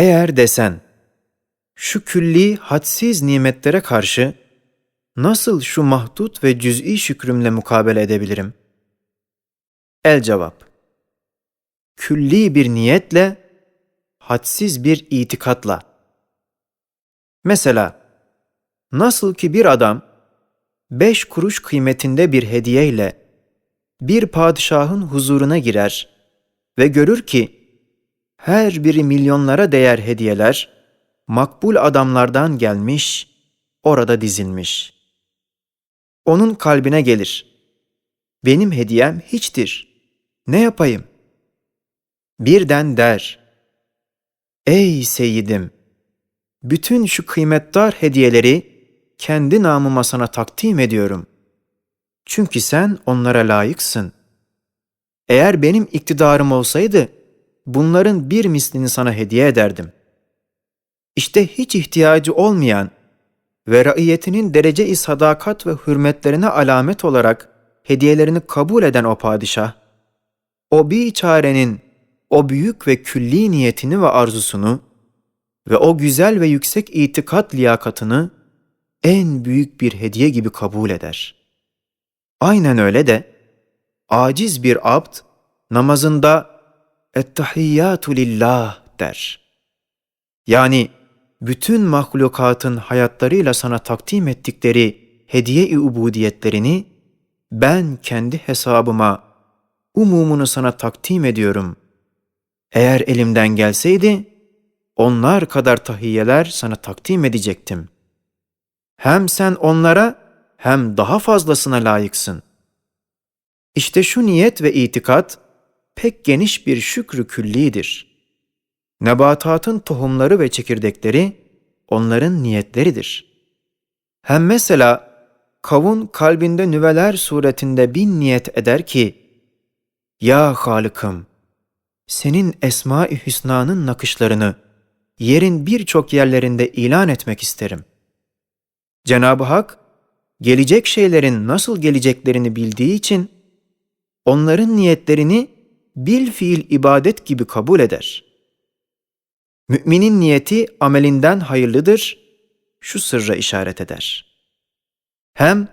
Eğer desen, şu külli hadsiz nimetlere karşı nasıl şu mahdut ve cüz'i şükrümle mukabele edebilirim? El cevap, külli bir niyetle, hadsiz bir itikatla. Mesela, nasıl ki bir adam, beş kuruş kıymetinde bir hediyeyle bir padişahın huzuruna girer ve görür ki her biri milyonlara değer hediyeler makbul adamlardan gelmiş, orada dizilmiş. Onun kalbine gelir. Benim hediyem hiçtir. Ne yapayım? Birden der. Ey seyidim! Bütün şu kıymetdar hediyeleri kendi namıma sana takdim ediyorum. Çünkü sen onlara layıksın. Eğer benim iktidarım olsaydı, bunların bir mislini sana hediye ederdim. İşte hiç ihtiyacı olmayan ve raiyetinin derece-i sadakat ve hürmetlerine alamet olarak hediyelerini kabul eden o padişah, o biçarenin o büyük ve külli niyetini ve arzusunu ve o güzel ve yüksek itikat liyakatını en büyük bir hediye gibi kabul eder. Aynen öyle de aciz bir abd namazında Ettehiyyatu lillah der. Yani bütün mahlukatın hayatlarıyla sana takdim ettikleri hediye-i ubudiyetlerini ben kendi hesabıma umumunu sana takdim ediyorum. Eğer elimden gelseydi onlar kadar tahiyyeler sana takdim edecektim. Hem sen onlara hem daha fazlasına layıksın. İşte şu niyet ve itikat pek geniş bir şükrü küllidir. Nebatatın tohumları ve çekirdekleri onların niyetleridir. Hem mesela kavun kalbinde nüveler suretinde bin niyet eder ki, Ya Halık'ım, senin Esma-i Hüsna'nın nakışlarını yerin birçok yerlerinde ilan etmek isterim. Cenab-ı Hak, gelecek şeylerin nasıl geleceklerini bildiği için, onların niyetlerini bil fiil ibadet gibi kabul eder. Müminin niyeti amelinden hayırlıdır, şu sırra işaret eder. Hem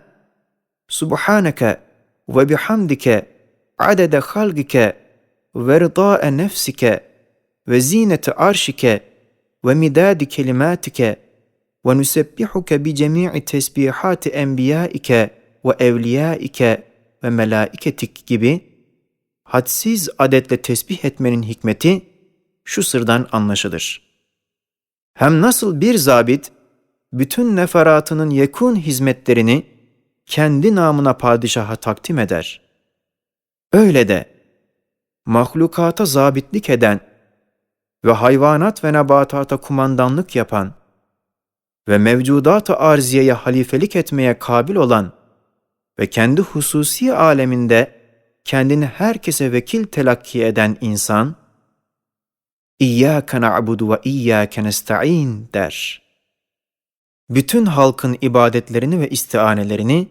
Subhaneke ve bihamdike adede halgike ve rıdâe nefsike ve zinete arşike ve midadi kelimatike ve nusebbihuke bi cemii tesbihati enbiyaike ve evliyaike ve melaiketik gibi hadsiz adetle tesbih etmenin hikmeti şu sırdan anlaşılır. Hem nasıl bir zabit bütün neferatının yekun hizmetlerini kendi namına padişaha takdim eder. Öyle de mahlukata zabitlik eden ve hayvanat ve nebatata kumandanlık yapan ve mevcudat-ı arziyeye halifelik etmeye kabil olan ve kendi hususi aleminde kendini herkese vekil telakki eden insan, İyyâke na'budu ve iyyâke nesta'in der. Bütün halkın ibadetlerini ve istianelerini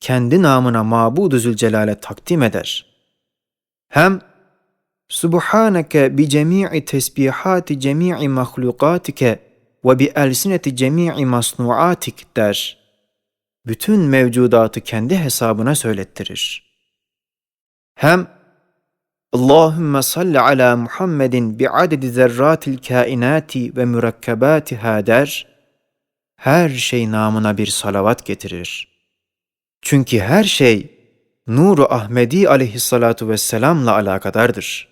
kendi namına Mabud-u Zülcelal'e takdim eder. Hem Subhaneke bi cemii tesbihati cemii mahlukatike ve bi elsineti cemii masnuatik der. Bütün mevcudatı kendi hesabına söylettirir. Hem Allahümme salli ala Muhammedin bi adedi zerratil kainati ve mürekkebatiha der, her şey namına bir salavat getirir. Çünkü her şey Nuru Ahmedi aleyhissalatu vesselamla alakadardır.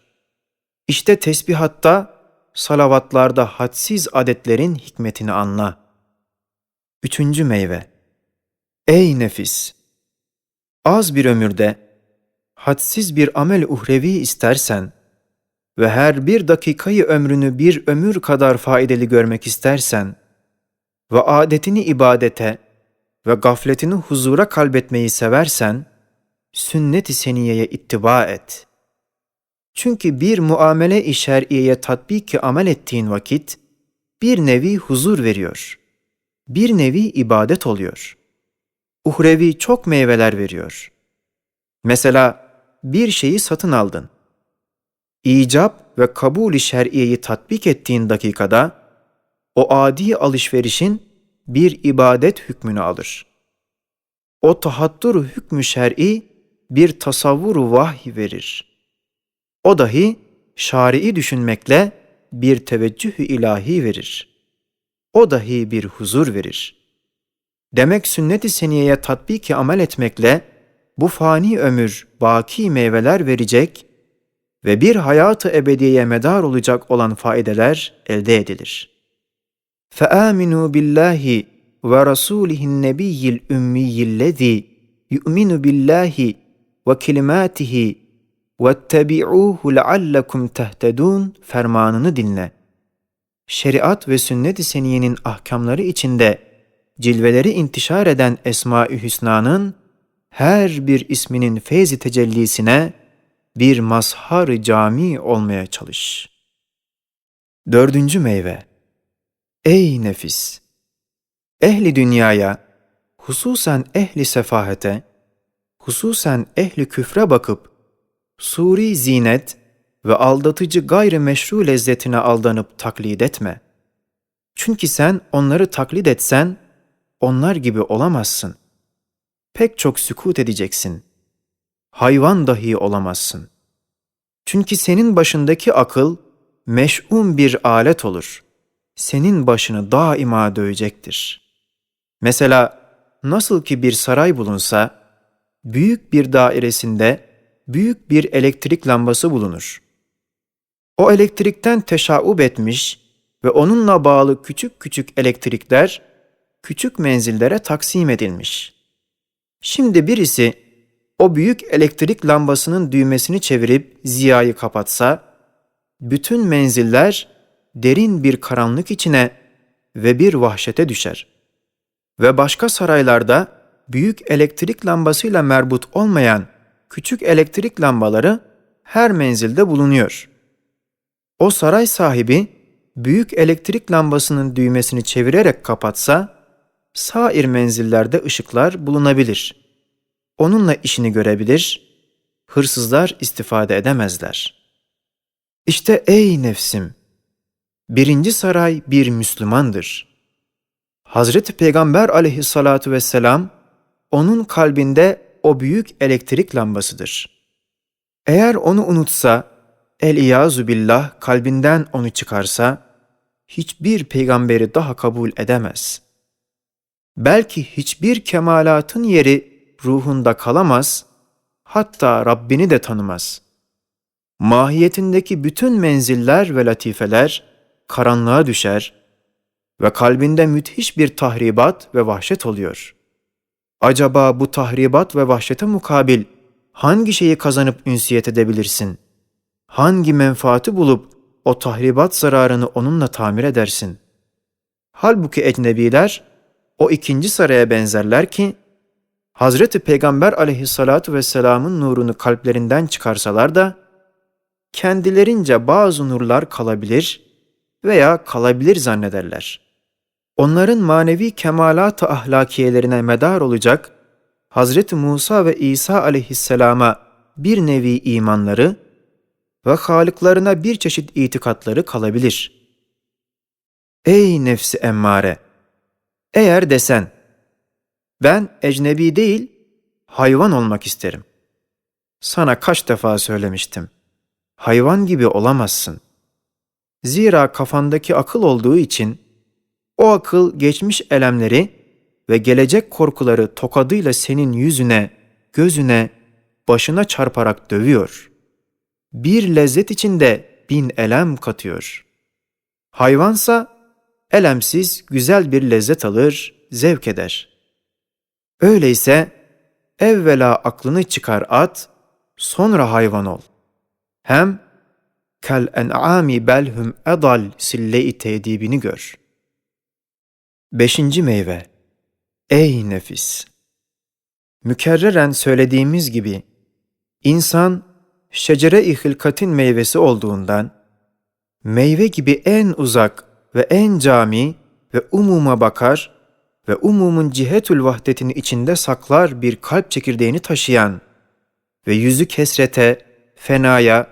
İşte tesbihatta, salavatlarda hadsiz adetlerin hikmetini anla. Üçüncü meyve Ey nefis! Az bir ömürde, hadsiz bir amel uhrevi istersen ve her bir dakikayı ömrünü bir ömür kadar faydalı görmek istersen ve adetini ibadete ve gafletini huzura kalbetmeyi seversen, sünnet-i seniyeye ittiba et. Çünkü bir muamele-i şer'iyeye tatbiki amel ettiğin vakit, bir nevi huzur veriyor. Bir nevi ibadet oluyor. Uhrevi çok meyveler veriyor. Mesela bir şeyi satın aldın. icap ve kabul-i şer'iyeyi tatbik ettiğin dakikada o adi alışverişin bir ibadet hükmünü alır. O tahattur hükmü şer'i bir tasavvuru vahiy verir. O dahi şari'i düşünmekle bir teveccüh ilahi verir. O dahi bir huzur verir. Demek sünnet-i seniyeye tatbiki amel etmekle bu fani ömür baki meyveler verecek ve bir hayatı ebediyeye medar olacak olan faydeler elde edilir. فَآمِنُوا بِاللّٰهِ وَرَسُولِهِ النَّبِيِّ الْاُمِّيِّ الَّذ۪ي يُؤْمِنُ بِاللّٰهِ وَكِلِمَاتِهِ وَاتَّبِعُوهُ لَعَلَّكُمْ تَهْتَدُونَ fermanını dinle. Şeriat ve sünnet-i seniyenin ahkamları içinde cilveleri intişar eden Esma-ı Hüsna'nın her bir isminin feyzi tecellisine bir mazhar cami olmaya çalış. Dördüncü meyve Ey nefis! Ehli dünyaya, hususen ehli sefahete, hususen ehli küfre bakıp, suri zinet ve aldatıcı gayri meşru lezzetine aldanıp taklit etme. Çünkü sen onları taklit etsen, onlar gibi olamazsın. Pek çok sükut edeceksin. Hayvan dahi olamazsın. Çünkü senin başındaki akıl, meş'um bir alet olur. Senin başını daima dövecektir. Mesela nasıl ki bir saray bulunsa, büyük bir dairesinde büyük bir elektrik lambası bulunur. O elektrikten teşaub etmiş ve onunla bağlı küçük küçük elektrikler küçük menzillere taksim edilmiş. Şimdi birisi o büyük elektrik lambasının düğmesini çevirip ziyayı kapatsa, bütün menziller derin bir karanlık içine ve bir vahşete düşer. Ve başka saraylarda büyük elektrik lambasıyla merbut olmayan küçük elektrik lambaları her menzilde bulunuyor. O saray sahibi büyük elektrik lambasının düğmesini çevirerek kapatsa, sair menzillerde ışıklar bulunabilir. Onunla işini görebilir, hırsızlar istifade edemezler. İşte ey nefsim! Birinci saray bir Müslümandır. Hazreti Peygamber aleyhissalatu vesselam, onun kalbinde o büyük elektrik lambasıdır. Eğer onu unutsa, el-iyazu billah kalbinden onu çıkarsa, hiçbir peygamberi daha kabul edemez. Belki hiçbir kemalatın yeri ruhunda kalamaz, hatta Rabbini de tanımaz. Mahiyetindeki bütün menziller ve latifeler karanlığa düşer ve kalbinde müthiş bir tahribat ve vahşet oluyor.'' Acaba bu tahribat ve vahşete mukabil hangi şeyi kazanıp ünsiyet edebilirsin? Hangi menfaati bulup o tahribat zararını onunla tamir edersin? Halbuki ecnebiler o ikinci saraya benzerler ki, Hazreti Peygamber aleyhissalatu vesselamın nurunu kalplerinden çıkarsalar da, kendilerince bazı nurlar kalabilir veya kalabilir zannederler.'' onların manevi kemalat-ı ahlakiyelerine medar olacak Hazreti Musa ve İsa aleyhisselama bir nevi imanları ve halıklarına bir çeşit itikatları kalabilir. Ey nefsi emmare! Eğer desen, ben ecnebi değil, hayvan olmak isterim. Sana kaç defa söylemiştim. Hayvan gibi olamazsın. Zira kafandaki akıl olduğu için, o akıl geçmiş elemleri ve gelecek korkuları tokadıyla senin yüzüne, gözüne, başına çarparak dövüyor. Bir lezzet içinde bin elem katıyor. Hayvansa elemsiz güzel bir lezzet alır, zevk eder. Öyleyse evvela aklını çıkar at, sonra hayvan ol. Hem kel en'ami belhum edal sille-i tedibini gör.'' Beşinci meyve Ey nefis! Mükerreren söylediğimiz gibi, insan şecere-i hilkatin meyvesi olduğundan, meyve gibi en uzak ve en cami ve umuma bakar ve umumun cihetül vahdetini içinde saklar bir kalp çekirdeğini taşıyan ve yüzü kesrete, fenaya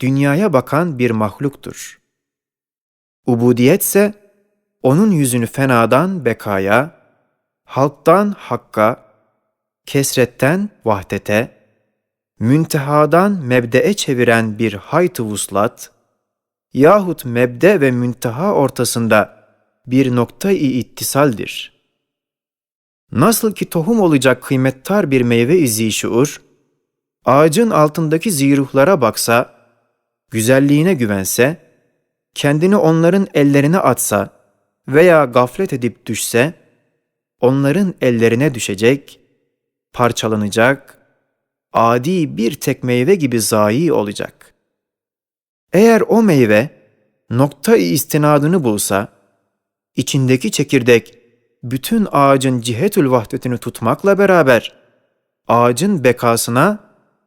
dünyaya bakan bir mahluktur. Ubudiyetse onun yüzünü fenadan bekaya, halktan hakka, kesretten vahdete, müntehadan mebdeye çeviren bir hayt vuslat yahut mebde ve münteha ortasında bir nokta-i ittisaldir. Nasıl ki tohum olacak kıymettar bir meyve-i zişuur, ağacın altındaki ziruhlara baksa, güzelliğine güvense, kendini onların ellerine atsa veya gaflet edip düşse, onların ellerine düşecek, parçalanacak, adi bir tek meyve gibi zayi olacak. Eğer o meyve nokta-i istinadını bulsa, içindeki çekirdek bütün ağacın cihetül vahdetini tutmakla beraber ağacın bekasına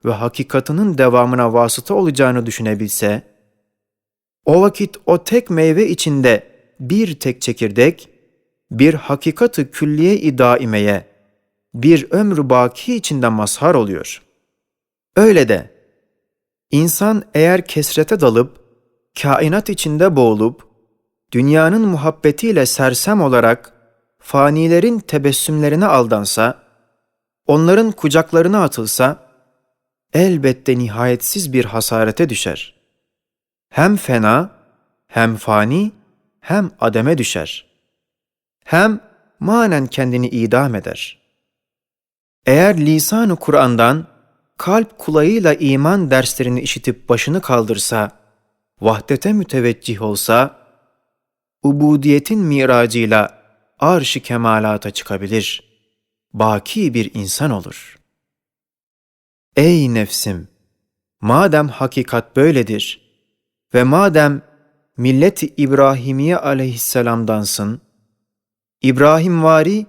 ve hakikatının devamına vasıta olacağını düşünebilse, o vakit o tek meyve içinde bir tek çekirdek, bir hakikatı külliye-i daimeye, bir ömrü baki içinde mazhar oluyor. Öyle de, insan eğer kesrete dalıp, kainat içinde boğulup, dünyanın muhabbetiyle sersem olarak fanilerin tebessümlerine aldansa, onların kucaklarına atılsa, elbette nihayetsiz bir hasarete düşer. Hem fena, hem fani, hem ademe düşer. Hem manen kendini idam eder. Eğer lisan-ı Kur'an'dan kalp kulağıyla iman derslerini işitip başını kaldırsa, vahdete müteveccih olsa, ubudiyetin miracıyla arş-ı kemalata çıkabilir. Baki bir insan olur. Ey nefsim! Madem hakikat böyledir ve madem milleti İbrahimiye aleyhisselamdansın, İbrahim vari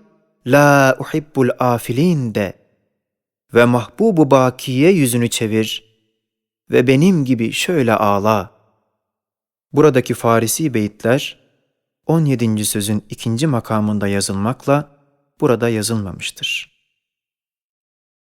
la uhibbul afilin de ve mahbubu bakiye yüzünü çevir ve benim gibi şöyle ağla. Buradaki Farisi beyitler 17. sözün ikinci makamında yazılmakla burada yazılmamıştır.